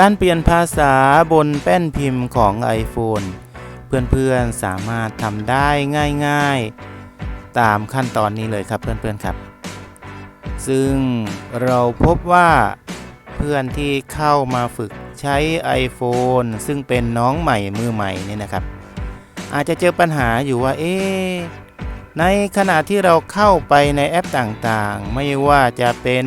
การเปลี่ยนภาษาบนแป้นพิมพ์ของ iPhone เพื่อนๆสามารถทำได้ง่ายๆ ตามขั้นตอนนี้เลยครับเพื่อนๆครับ ซึ่งเราพบว่าเพื่อนที่เข้ามาฝึกใช้ iPhone ซึ่งเป็นน้องใหม่มือใหม่นี่นะครับ อาจจะเจอปัญหาอยู่ว่าเอ๊ในขณะที่เราเข้าไปในแอปต่างๆ ไม่ว่าจะเป็น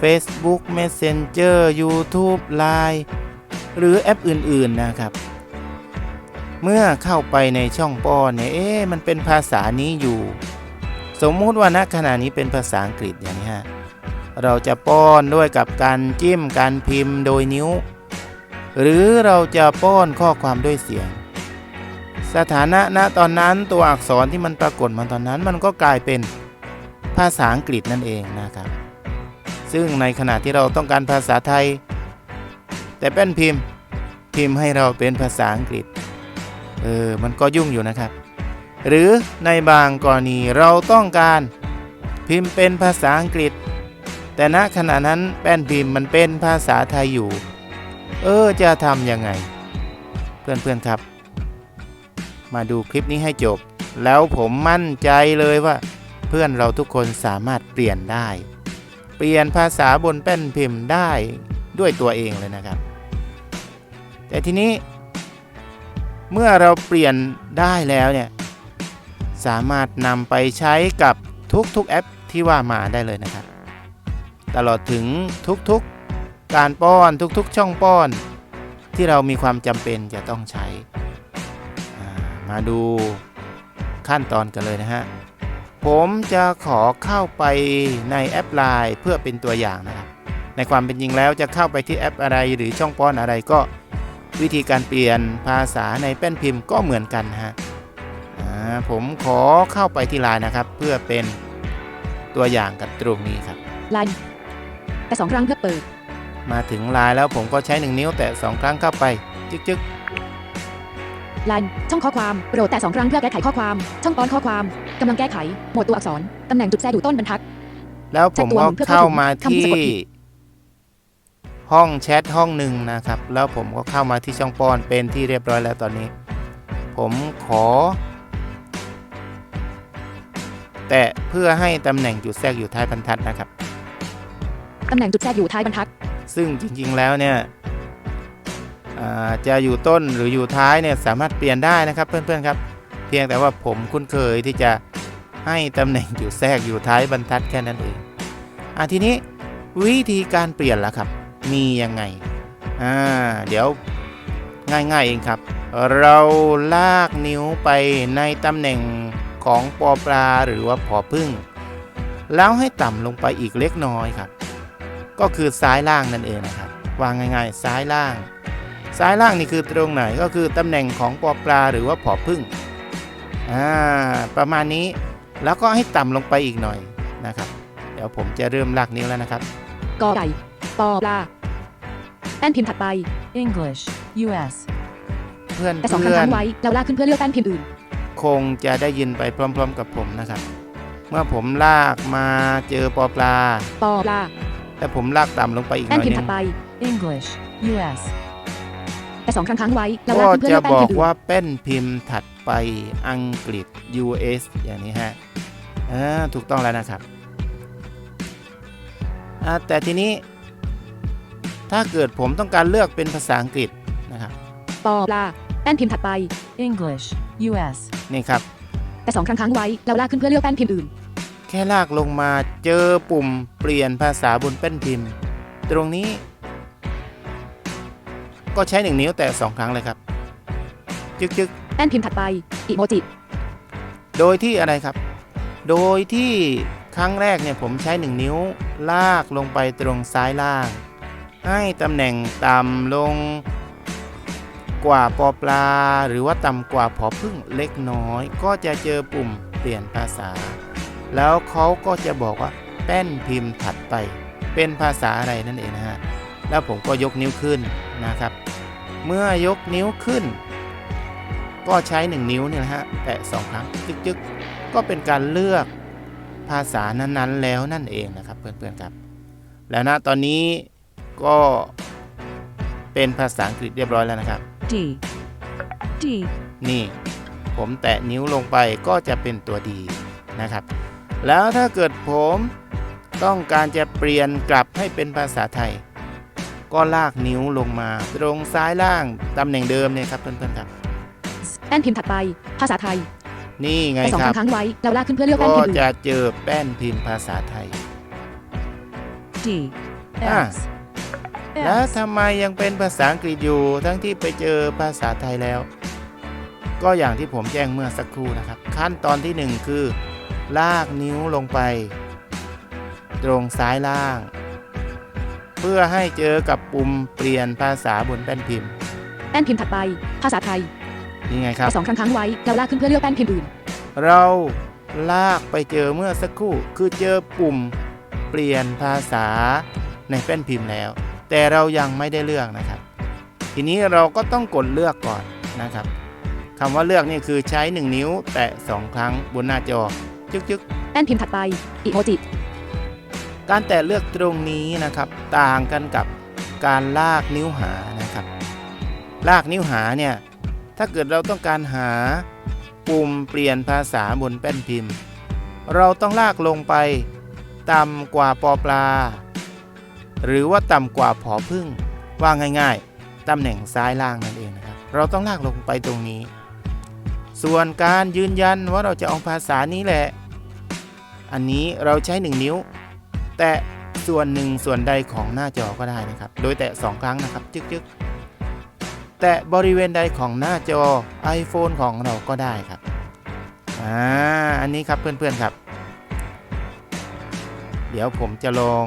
Facebook Messenger YouTube Line หรือแอปอื่นๆนะครับ เมื่อเข้าไปในช่องป้อนเนี่ยเอ๊ะมันเป็นภาษานี้อยู่ สมมุติว่าณขณะนี้เป็นภาษาอังกฤษอย่างนี้ฮะเราจะป้อนด้วยกับการจิ้มการพิมพ์โดยนิ้ว หรือเราจะป้อนข้อความด้วยเสียง สถานะณตอนนั้นตัวอักษรที่มันปรากฏมาตอนนั้น มันก็กลายเป็นภาษาอังกฤษนั่นเองนะครับ ซึ่งในขณะที่เราต้องการภาษาไทย แต่แป้นพิมพ์ พิมพ์ให้เราเป็นภาษาอังกฤษ เออ มันก็ยุ่งอยู่นะครับ หรือในบางกรณีเราต้องการพิมพ์เป็นภาษาอังกฤษ แต่ณขณะนั้นแป้นพิมพ์มันเป็นภาษาไทยอยู่ เออ จะทำยังไง เพื่อนๆครับ มาดูคลิปนี้ให้จบ แล้วผมมั่นใจเลยว่า เพื่อนเราทุกคนสามารถเปลี่ยนได้ เปลี่ยนภาษาบนแป้นพิมพ์ได้ด้วยตัวเองเลยนะครับ แต่ทีนี้ เมื่อเราเปลี่ยนได้แล้วเนี่ยสามารถนำไปใช้กับทุกๆแอปที่ว่ามาได้เลยนะครับ ตลอดถึงทุกๆการป้อนทุกๆ ช่องป้อน ที่เรามีความจำเป็นจะต้องใช้ มาดูขั้นตอนกันเลยนะฮะ ผมจะขอเข้าไปในแอป Line เพื่อเป็นตัวอย่างนะครับ ในความเป็นจริงแล้วจะเข้าไปที่แอปอะไรหรือช่องป้อนอะไรก็วิธีการเปลี่ยนภาษาในแป้นพิมพ์ก็เหมือนกันนะฮะอ่าผมขอเข้าไปที่ Line นะครับ เพื่อเป็นตัวอย่างกับตรงนี้ครับไลน์แต่สองครั้งเพื่อเปิด มาถึง Line แล้วผมก็ใช้1นิ้วแตะ2ครั้งเข้าไปจึ๊กจึ๊กไลน์ช่องข้อความโปรดแต่สองครั้งเพื่อแก้ไขข้อความ ช่องตอนข้อความกำลังแก้ไข หมวดตัวอักษร ตำแหน่งจุดแทรกอยู่ต้นบรรทัด แล้วผมก็เข้ามาที่คำที่สะกดผิดห้องแชทห้องหนึ่งนะครับ แล้วผมก็เข้ามาที่ช่องป้อนเป็นที่เรียบร้อยแล้วตอนนี้ ผมขอ แตะเพื่อให้ตำแหน่งจุดแทรกอยู่ท้ายบรรทัดนะครับตำแหน่งจุดแทรกอยู่ท้ายบรรทัด ซึ่งจริงๆแล้วเนี่ยอ่าจะอยู่ต้นหรืออยู่ท้ายเนี่ยสามารถเปลี่ยนได้นะครับเพื่อนๆครับ เพียงแต่ว่าผมคุ้นเคยที่จะ ให้ตำแหน่งจุดแทรกอยู่ท้ายบรรทัดแค่นั้นเองอะทีนี้วิธีการเปลี่ยนล่ะครับ มียังไงอ่าเดี๋ยวง่ายๆเองครับ เราลากนิ้วไปในตำแหน่งของปอปลาหรือว่าผอพึ่ง แล้วให้ต่ำลงไปอีกเล็กน้อยครับ ก็คือซ้ายล่างนั่นเองนะครับวางง่ายๆ ซ้ายล่าง ซ้ายล่างนี่คือตรงไหนก็คือตำแหน่งของปอปลาหรือว่าผอพึ่งอ่าประมาณนี้ แล้วก็ให้ต่ำลงไปอีกหน่อยนะครับ เดี๋ยวผมจะเริ่มลากนิ้วแล้วนะครับกอไก่ปอปลาแป้นพิมพ์ถัดไป English, US. เพื่อนแต่สองครั้งเพื่อนค้างไว้แล้วลากขึ้นเพื่อเลือกแป้นพิมพ์อื่น คงจะได้ยินไปพร้อม ๆ กับผมนะครับ เมื่อผมลากมาเจอปอปลา ปอปลาแต่ผมลากต่ำลงไปอีกหแป้นน่อยพิมหพ์นึถังดไป English, US. แต่สองครั้งค้างไว้แล้วลาก็กขึ้นเพื่อจะเลือกแป้นบอพิกมพ์อื่นว่าแป้นพิมพ์ถัดไปอังกฤษ US อย่างนี้ฮะอ่าถูกต้องแล้วนะครับอ่าแต่ทีนี้ ถ้าเกิดผมต้องการเลือกเป็นภาษาอังกฤษนะครับปอปลาแป้นพิมพ์ถัดไป English, US. นี่ครับ แต่สองครั้งค้างไว้แล้วลากขึ้นเพื่อเลือกแป้นพิมพ์อื่น แค่ลากลงมาเจอปุ่มเปลี่ยนภาษาบนแป้นพิมพ์ ตรงนี้ ก็ใช้หนึ่งนิ้วแต่สองครั้งเลยครับ จึกจึกแป้นพิมพ์ถัดไปอีโมจิโดยที่อะไรครับ โดยที่ครั้งแรกเนี่ยผมใช้1นิ้วลากลงไปตรงซ้ายล่าง ให้ตำแหน่งต่ำลงกว่าปอปลา หรือว่าต่ำกว่าผอพึ่งเล็กน้อย ก็จะเจอปุ่มเปลี่ยนภาษา แล้วเขาก็จะบอกว่าแป้นพิมพ์ถัดไป เป็นภาษาอะไรนั่นเองนะฮะ แล้วผมก็ยกนิ้วขึ้นนะครับ เมื่อยกนิ้วขึ้น ก็ใช้ 1 นิ้วเนี่ยนะฮะแตะ2ครั้งจึ๊กๆก็เป็นการเลือกภาษานั้นๆแล้วนั่นเองนะครับเพื่อนๆครับ แล้วนะตอนนี้ก็เป็นภาษาอังกฤษเรียบร้อยแล้วนะครับ D. D. นี่ผมแตะนิ้วลงไปก็จะเป็นตัวดีนะครับ แล้วถ้าเกิดผมต้องการจะเปลี่ยนกลับให้เป็นภาษาไทย ก็ลากนิ้วลงมา ตรงซ้ายล่างตำแหน่งเดิมเนี่ยครับเพื่อนๆครับแป้นพิมพ์ถัดไปภาษาไทย นี่ไงแต่สองคครัรั้บงค้างไว้แล้วลากขึ้นเพื่อเลือกแป้นก็พิมพ์อื่นจะเจอแป้นพิมพ์ภาษาไทย D. Ah. S. แล้ว S. ทำไมยังเป็นภาษาอังกฤษอยู่ทั้งที่ไปเจอภาษาไทยแล้ว ก็อย่างที่ผมแจ้งเมื่อสักครู่นะครับ ขั้นตอนที่หนึ่งคือ ลากนิ้วลงไป ตรงซ้ายล่างเพื่อให้เจอกับปุ่มเปลี่ยนภาษาบนแป้นพิมพ์ แป้นพิมพ์ถัดไป ภาษาไทยนี่ไงครับแต่สองครั้งค้างไว้แล้วลากขึ้นเพื่อเลือกแป้นพิมพ์อื่น เราลากไปเจอเมื่อสักครู่คือเจอปุ่มเปลี่ยนภาษาในแป้นพิมพ์แล้ว แต่เรายังไม่ได้เลือกนะครับ ทีนี้เราก็ต้องกดเลือกก่อนนะครับคำว่าเลือกนี่คือใช้ 1 นิ้วแตะ2ครั้งบนหน้าจอจึกแป้นพิมพ์ถัดไปอีโมจิๆ การแตะเลือกตรงนี้นะครับ ต่างกันกับการลากนิ้วหานะครับ ลากนิ้วหาเนี่ยถ้าเกิดเราต้องการหาปุ่มเปลี่ยนภาษาบนแป้นพิมพ์ เราต้องลากลงไปต่ำกว่าปอปลา หรือว่าต่ำกว่าผอพึ่งว่าง่ายๆตำแหน่งซ้ายล่างนั่นเองนะครับ เราต้องลากลงไปตรงนี้ ส่วนการยืนยันว่าเราจะเอาภาษานี้แหละ อันนี้เราใช้ 1 นิ้ว แตะส่วนหนึ่งส่วนใดของหน้าจอก็ได้นะครับ โดยแตะ 2 ครั้งนะครับจึกๆ แตะบริเวณใดของหน้าจอ iPhone ของเราก็ได้ครับ อ่า อันนี้ครับเพื่อนๆครับ เดี๋ยวผมจะลอง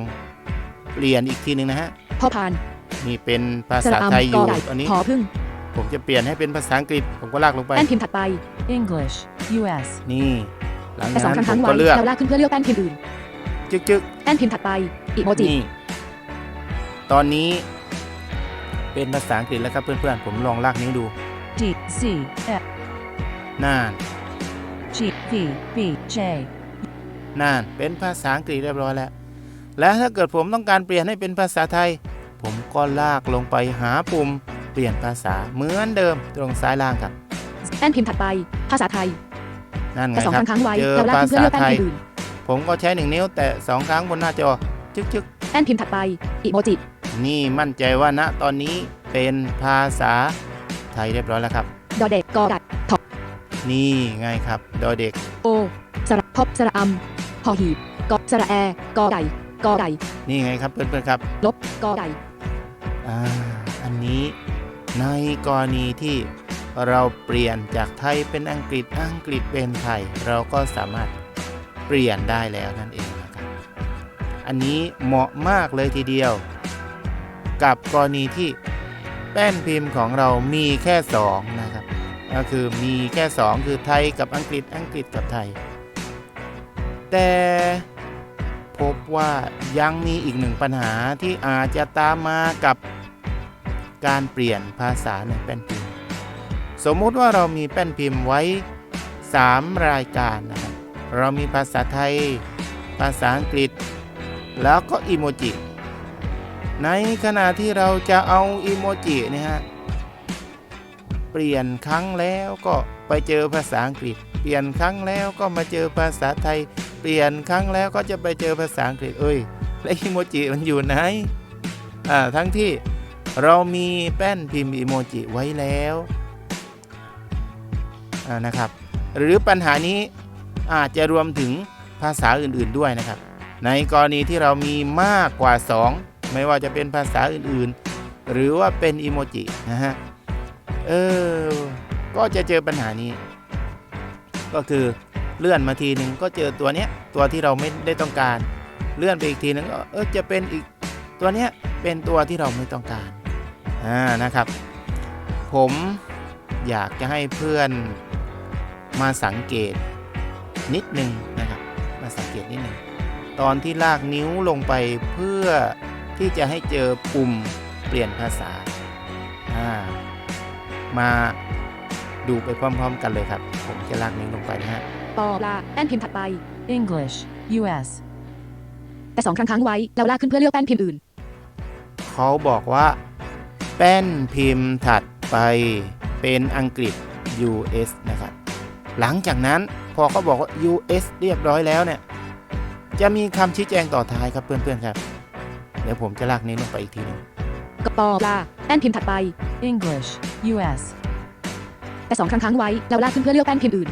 เปลี่ยนอีกทีหนึ่งนะฮะพอพานนี่เป็นภาสษาระไทยอำอกยู่ไก่อันนี้พอพึ่งผมจะเปลี่ยนให้เป็นภาษาอังกฤษ ผมก็ลากลงไปแป้นพิมพ์ถัดไป English. U.S. นี่ หลังแต่จากสองนั้ครั้นงผค้ามงไว้ก็เลือกแล้วลากขึ้นเพื่อเลือกแป้นพิมพ์อื่น จึกแป้นพิมพ์ถัดไปอีโมๆจินี่ ตอนนี้ เป็นภาษาอังกฤษแล้วครับเพื่อนๆ ผมลองลากนิ้วดู D. C. F. น่าน G. V. B. J. น่าน เป็นภาษาอังกฤษเรียบร้อยแล้ว และถ้าเกิดผมต้องการเปลี่ยนให้เป็นภาษาไทย ผมก็ลากลงไปหาปุ่ม เปลี่ยนภาษาเหมือนเดิมตรงซ้ายล่างครับแป้นพิมพ์ถัดไป ภาษาไทยนั่นไงแต่สองคครับรั้งค้างไว้เจอแล้วลากภาขึ้นเพื่อษาเลือกแป้นไทยพิมพ์อื่น ผมก็ใช้หนึ่งนิ้วแตะสองครั้งบนหน้าจอจึกแป้นพิมพ์ถัดไปอีโมจิๆนี่มั่นใจว่าณตอนนี้เป็นภาษาไทยเรียบร้อยแล้วครับ ดอเด็กกอดัดถอนี่ไงครับดอเด็ก โอ สระพบสระอำพอหีบกอสระแอ กอไก่กอไก่นี่ไงครับเพื่อนๆครับ ลบกอไก่อ่าอันนี้ในกรณีที่เราเปลี่ยนจากไทยเป็นอังกฤษอังกฤษเป็นไทย เราก็สามารถ เปลี่ยนได้แล้วนั่นเองนะครับ อันนี้เหมาะมากเลยทีเดียว กับกรณีที่แป้นพิมพ์ของเรามีแค่ 2 นะครับ ก็คือมีแค่ 2 คือไทยกับอังกฤษอังกฤษกับไทย แต่พบว่ายังมีอีกหนึ่งปัญหาที่อาจจะตามมากับการเปลี่ยนภาษาในแป้นพิมพ์ สมมุติว่าเรามีแป้นพิมพ์ไว้ 3 รายการนะ เรามีภาษาไทย ภาษาอังกฤษ แล้วก็อีโมจิ ในขณะที่เราจะเอาอีโมจินะฮะ เปลี่ยนครั้งแล้วก็ไปเจอภาษาอังกฤษ เปลี่ยนครั้งแล้วก็มาเจอภาษาไทย เปลี่ยนครั้งแล้วก็จะไปเจอภาษาอังกฤษ เอ้ย แล้วอีโมจิมันอยู่ไหน อ่า ทั้งที่เรามีแป้นพิมพ์อีโมจิไว้แล้วอ่านะครับ หรือปัญหานี้ อาจจะรวมถึงภาษาอื่นๆด้วยนะครับ ในกรณีที่เรามีมากกว่า 2 ไม่ว่าจะเป็นภาษาอื่นๆ หรือว่าเป็นอีโมจินะฮะเออก็จะเจอปัญหานี้ ก็คือเลื่อนมาทีหนึ่งก็เจอตัวเนี้ยตัวที่เราไม่ได้ต้องการ เลื่อนไปอีกทีนึงก็เออจะเป็นอีกตัวเนี้ยเป็นตัวที่เราไม่ต้องการอ่านะครับ ผมอยากจะให้เพื่อนมาสังเกต นิดนึงนะครับ มาสังเกตนิดนึงตอนที่ลากนิ้วลงไปเพื่อที่จะให้เจอปุ่มเปลี่ยนภาษาอ่ามาดูไปพร้อมๆกันเลยครับ ผมจะลากนิ้วลงไปนะฮะปอปลาแป้นพิมพ์ถัดไป English. U.S. แต่สองครั้งค้างไว้แล้วลากขึ้นเพื่อเลือกแป้นพิมพ์อื่น เขาบอกว่า แป้นพิมพ์ถัดไปเป็นอังกฤษ US นะครับ หลังจากนั้น พอเขาบอกว่า US เรียบร้อยแล้วเนี่ย จะมีคำชี้แจงต่อท้ายครับเพื่อนๆครับ เดี๋ยวผมจะลากนี้วลงไปอีกทีหนึงกปอปลาแป้นพิมพ์ถัดไป English, US. แต่สองครั้งค้างไว้แล้วลากขึ้นเพื่อเลือกแป้นพิมพ์อื่น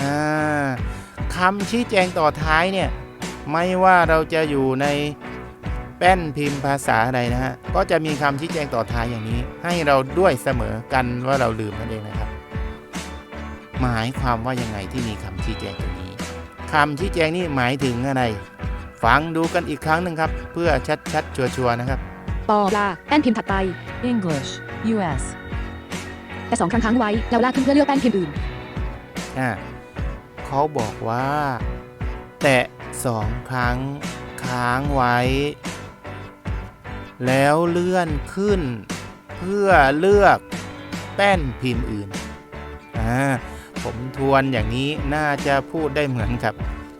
อ่าคำชี้แจงต่อท้ายเนี่ย ไม่ว่าเราจะอยู่ในแป้นพิมพ์ภาษาอะไรนะฮะ ก็จะมีคำชี้แจงต่อท้ายอย่างนี้ ให้เราด้วยเสมอกันว่าเราลืมนั่นเองนะครับ หมายความว่ายังไงที่มีคำชี้แจงตรงนี้คำชี้แจงนี่หมายถึงอะไร ฟังดูกันอีกครั้งหนึ่งครับ เพื่อชัดๆชัวร์ๆนะครับปอปลาแป้นพิมพ์ถัดไป English, US. แต่สองครั้งค้างไว้แล้วลากขึ้นเพื่อเลือกแป้นพิมพ์อื่นอ่าเขาบอกว่า แตะสองครั้งค้างไว้ แล้วเลื่อนขึ้น เพื่อเลือกแป้นพิมพ์อื่นอ่า ผมทวนอย่างนี้น่าจะพูดได้เหมือนกับ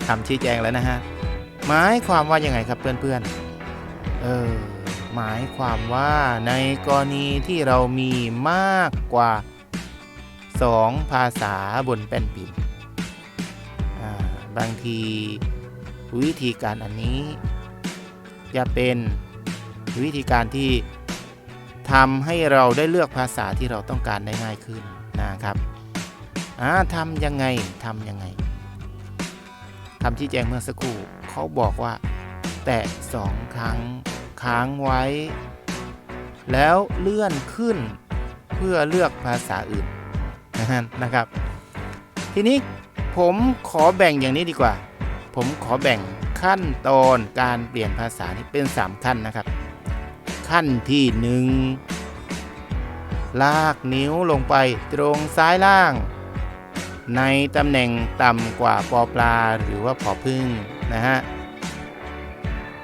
คำชี้แจงแล้วนะฮะหมายความว่ายังไงครับเพื่อนๆ เออหมายความว่าในกรณีที่เรามีมากกว่า 2 ภาษาบนแป้นพิมพ์บางทีวิธีการอันนี้ จะเป็นวิธีการที่ทำให้เราได้เลือกภาษาที่เราต้องการได้ง่ายขึ้นนะครับ อ่าทำยังไงทำยังไงคำชี้แจงเมื่อสักครู่เขาบอกว่า แตะสองครั้งค้างไว้ แล้วเลื่อนขึ้นเพื่อเลือกภาษาอื่นนะครับ ทีนี้ผมขอแบ่งอย่างนี้ดีกว่า ผมขอแบ่งขั้นตอนการเปลี่ยนภาษานี่เป็น 3 ขั้นนะครับ ขั้นที่ 1 ลากนิ้วลงไปตรงซ้ายล่าง ในตำแหน่งต่ำกว่าปอปลาหรือว่าพอพึ่งนะฮะ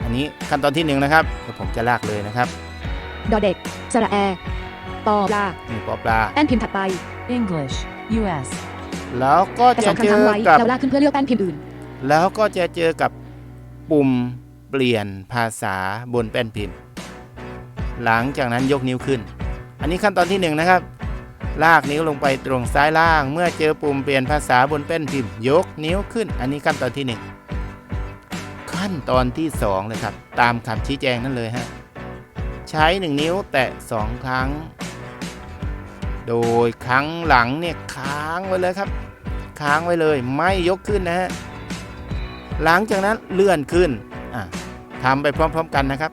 อันนี้ขั้นตอนที่1นะครับเดี๋ยวผมจะลากเลยนะครับ ดอเด็ก สระแอ ปอปลานี่ปอปลา แป้นพิมพ์ถัดไป English, US. แล้วก็แต่สจะองครั้งเจค้างอไว้กับแล้วลากขึ้นเพื่อเลือกแป้นพิมพ์อื่น แล้วก็จะเจอกับปุ่มเปลี่ยนภาษาบนแป้นพิมพ์ หลังจากนั้นยกนิ้วขึ้น อันนี้ขั้นตอนที่หนึ่งนะครับ ลากนิ้วลงไปตรงซ้ายล่าง เมื่อเจอปุ่มเปลี่ยนภาษาบนแป้นพิมพ์ยกนิ้วขึ้น อันนี้ขั้นตอนที่หนึ่งขั้นตอนที่สองเลยครับ ตามคำชี้แจงนั่นเลยฮะ ใช้หนึ่งนิ้วแตะสองครั้ง โดยครั้งหลังเนี่ยค้างไว้เลยครับ ค้างไว้เลยไม่ยกขึ้นนะฮะ หลังจากนั้นเลื่อนขึ้นอะทำไปพร้อม ๆ กันนะครับ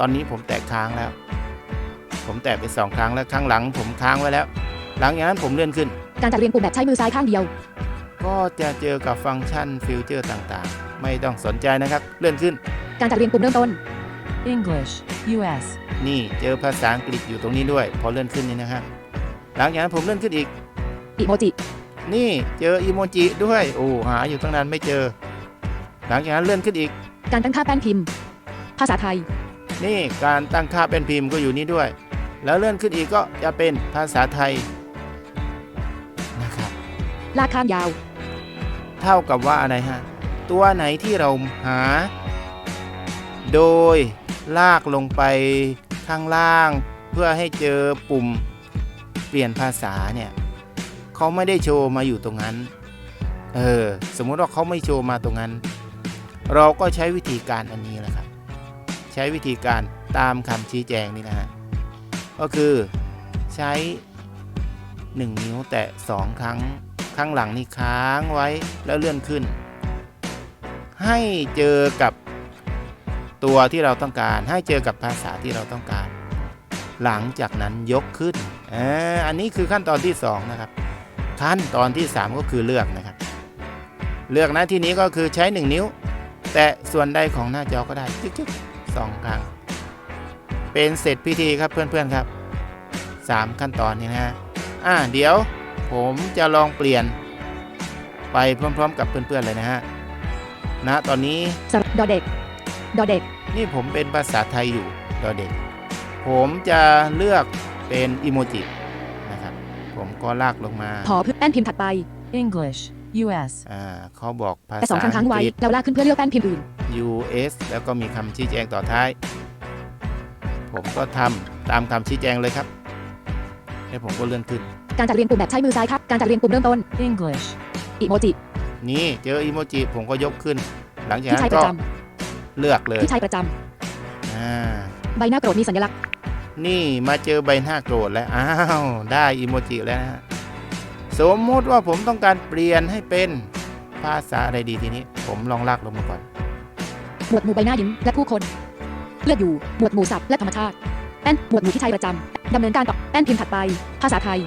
ตอนนี้ผมแตะค้างแล้ว ผมแตะไปสองครั้งแล้วครั้งหลัง ผมค้างไว้แล้ว หลังจากนั้นผมเลื่อนขึ้น การจัดเรียงปุ่มแบบใช้มือซ้ายข้างเดียว ก็จะเจอกับฟังก์ชันฟิวเจอร์ต่างๆ ไม่ต้องสนใจนะครับ เลื่อนขึ้น การจัดเรียงปุ่มเริ่มต้น English, US. นี่เจอภาษาอังกฤษอยู่ตรงนี้ด้วย พอเลื่อนขึ้นนี่นะครับหลังจากนั้นผมเลื่อนขึ้นอีกอิโมจินี่เจออีโมจิด้วยโอ้หาอยู่ตั้งนานไม่เจอ หลังจากนั้นเลื่อนขึ้นอีก การตั้งค่าแป้นพิมพ์ ภาษาไทย นี่การตั้งค่าเป็นพิมพ์ก็อยู่นี่ด้วย แล้วเลื่อนขึ้นอีกก็จะเป็นภาษาไทยนะครับลากข้ามยาว เท่ากับว่าอะไรฮะ ตัวไหนที่เราหา โดยลากลงไปข้างล่าง เพื่อให้เจอปุ่มเปลี่ยนภาษาเนี่ยเขาไม่ได้โชว์มาอยู่ตรงนั้น เออ สมมุติว่าเขาไม่โชว์มาตรงนั้น เราก็ใช้วิธีการอันนี้แหละครับ ใช้วิธีการตามคำชี้แจงนี่นะฮะก็คือใช้ 1 นิ้วแตะ 2 ครั้งข้างหลังนี่ค้างไว้แล้วเลื่อนขึ้น ให้เจอกับตัวที่เราต้องการ ให้เจอกับภาษาที่เราต้องการ หลังจากนั้นยกขึ้นอ,อันนี้คือขั้นตอนที่ 2 นะครับ ขั้นตอนที่ 3 ก็คือเลือกนะครับ เลือกนะที่นี้ก็คือใช้ 1 นิ้ว แตะส่วนใดของหน้าจอก็ได้จึ๊กๆ สองครั้ง เป็นเสร็จพิธีครับเพื่อนๆครับ 3 ขั้นตอนนี้นะฮะอ่าเดี๋ยวผมจะลองเปลี่ยน ไปพร้อมๆ กับเพื่อนๆเลยนะฮะณตอนนี้สระดอเด็กดอเด็ก นี่ผมเป็นภาษาไทยอยู่ดอเด็ก ผมจะเลือกเป็นอิโมจินะครับ ผมก็ลากลงมาพอพึ่งแป้นพิมพ์ถัดไป English, US. อ่าเขาบอกภาแต่สอษางครั้งค้างอังไว้กฤษแล้วลากขึ้นเพื่อเลือกแป้นพิมพ์อื่น US แล้วก็มีคำชี้แจงต่อท้าย ผมก็ทำตามคำชี้แจงเลยครับ แล้วผมก็เลื่อนขึ้น การจัดเรียงปุ่มแบบใช้มือซ้ายครับ การจัดเรียงปุ่มเริ่มต้น English. อีโมจิ นี่เจออีโมจิผมก็ยกขึ้น หลังจากที่นั้ใช้นปก็ระจเลือกเลยำที่ใช้ประจำอ่าใบหน้าโกรธมีสัญลักษณ์ นี่มาเจอใบหน้าโกรธแล้ว อ้าว ได้อีโมจิแล้วนะฮะ สมมติว่าผมต้องการเปลี่ยนให้เป็นภาษาอะไรดีทีนี้ ผมลองลากลงมาก่อน หมวดหมู่ใบหน้ายิ้มและผู้คน เลือกอยู่หมวดหมู่ศัพท์และธรรมชาติแป้นหมวดหมู่ที่ใช้ประจำดำเนินการต่อแป้นพิมพ์ถัดไป ภาษาไทย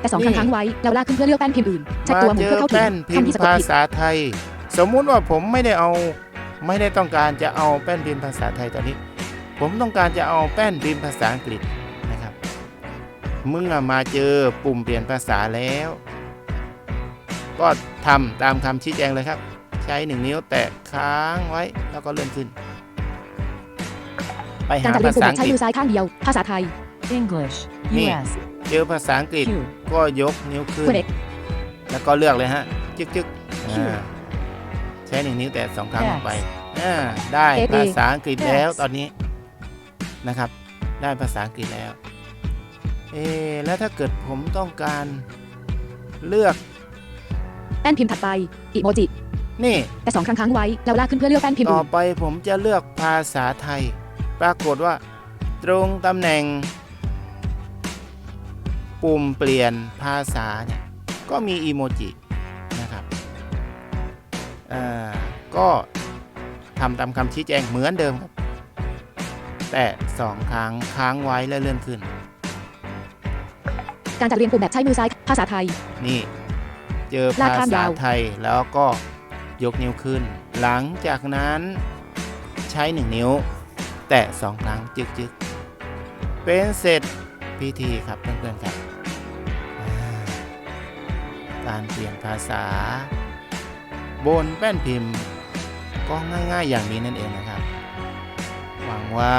แต่สองครั้งค้างไว้แล้วลากขึ้นเพื่อเลือกแป้นพิมพ์อื่นเช็คมาตัวหมู่เจอเพื่อเข้าถึแป้งนพิมคำพ์ที่สะกดภาผิดษาไทย สมมุติว่าผมไม่ได้เอาไม่ได้ต้องการจะเอาแป้นพิมพ์ภาษาไทยตอนนี้ ผมต้องการจะเอาแป้นพิมพ์ภาษาอังกฤษนะครับ มึงอะมาเจอปุ่มเปลี่ยนภาษาแล้ว ก็ทำตามคำชี้แจงเลยครับ ใช้หนึ่งนิ้วแตะค้างไว้แล้วก็เลื่อนขึ้น ไปการหาจัดเรียภางปุ่มษาแบบอังใช้กฤษมือซ้ายข้างเดียว ภาษาไทย English. Me. US. เจอภาษาอังกฤษ Q. ก็ยกนิ้วขึ้นเวเด็กแล้วก็เลือกเลยฮะ จึกจึกอ่าใช้หนึ่งนิ้วแต่สองครั้งลงไปอ่าได้เอฟเอภาษาอังกฤษแล้ว Yes ตอนนี้นะครับ ได้ภาษาอังกฤษแล้ว เอะแล้วถ้าเกิดผมต้องการเลือกแป้นพิมพ์ถัดไปอีโมจินี่แต่สองครั้งค้างไว้แล้วลากขึ้นเพื่อเลือกแป้นพิมพ์ต่ออื่นไปผมจะเลือกภาษาไทย ปรากฏว่า ตรงตำแหน่ง ปุ่มเปลี่ยนภาษาเนี่ยก็มีอีโมจินะครับอ่าก็ทำตามคำชี้แจงเหมือนเดิมครับ แต่สองครั้งค้างไว้แล้วเลื่อนขึ้น การจัดเรียงปุ่มแบบใช้มือซ้าย ภาษาไทย นี่ เจอภาษาาไทยแล้วก็ยกนิ้วขึ้น หลังจากนั้นใช้หนึ่งนิ้ว แตะสองครั้งจึกจึกเป็นเสร็จพิธีครับเพื่อนๆครับ การเปลี่ยนภาษา บนแป้นพิมพ์ ก็ง่ายๆอย่างนี้นั่นเองนะครับ หวังว่า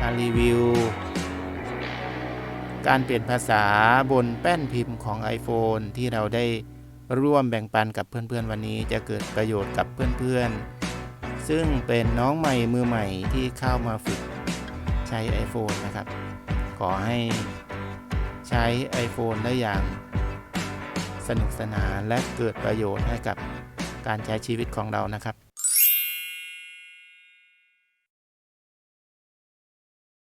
การรีวิว การเปลี่ยนภาษาบนแป้นพิมพ์ของ iPhone ที่เราได้ร่วมแบ่งปันกับเพื่อนๆวันนี้จะเกิดประโยชน์กับเพื่อนๆ ซึ่งเป็นน้องใหม่มือใหม่ที่เข้ามาฝึกใช้ iPhone นะครับ ขอให้ใช้ iPhone ได้อย่างสนุกสนานและเกิดประโยชน์ให้กับการใช้ชีวิตของเรานะครับ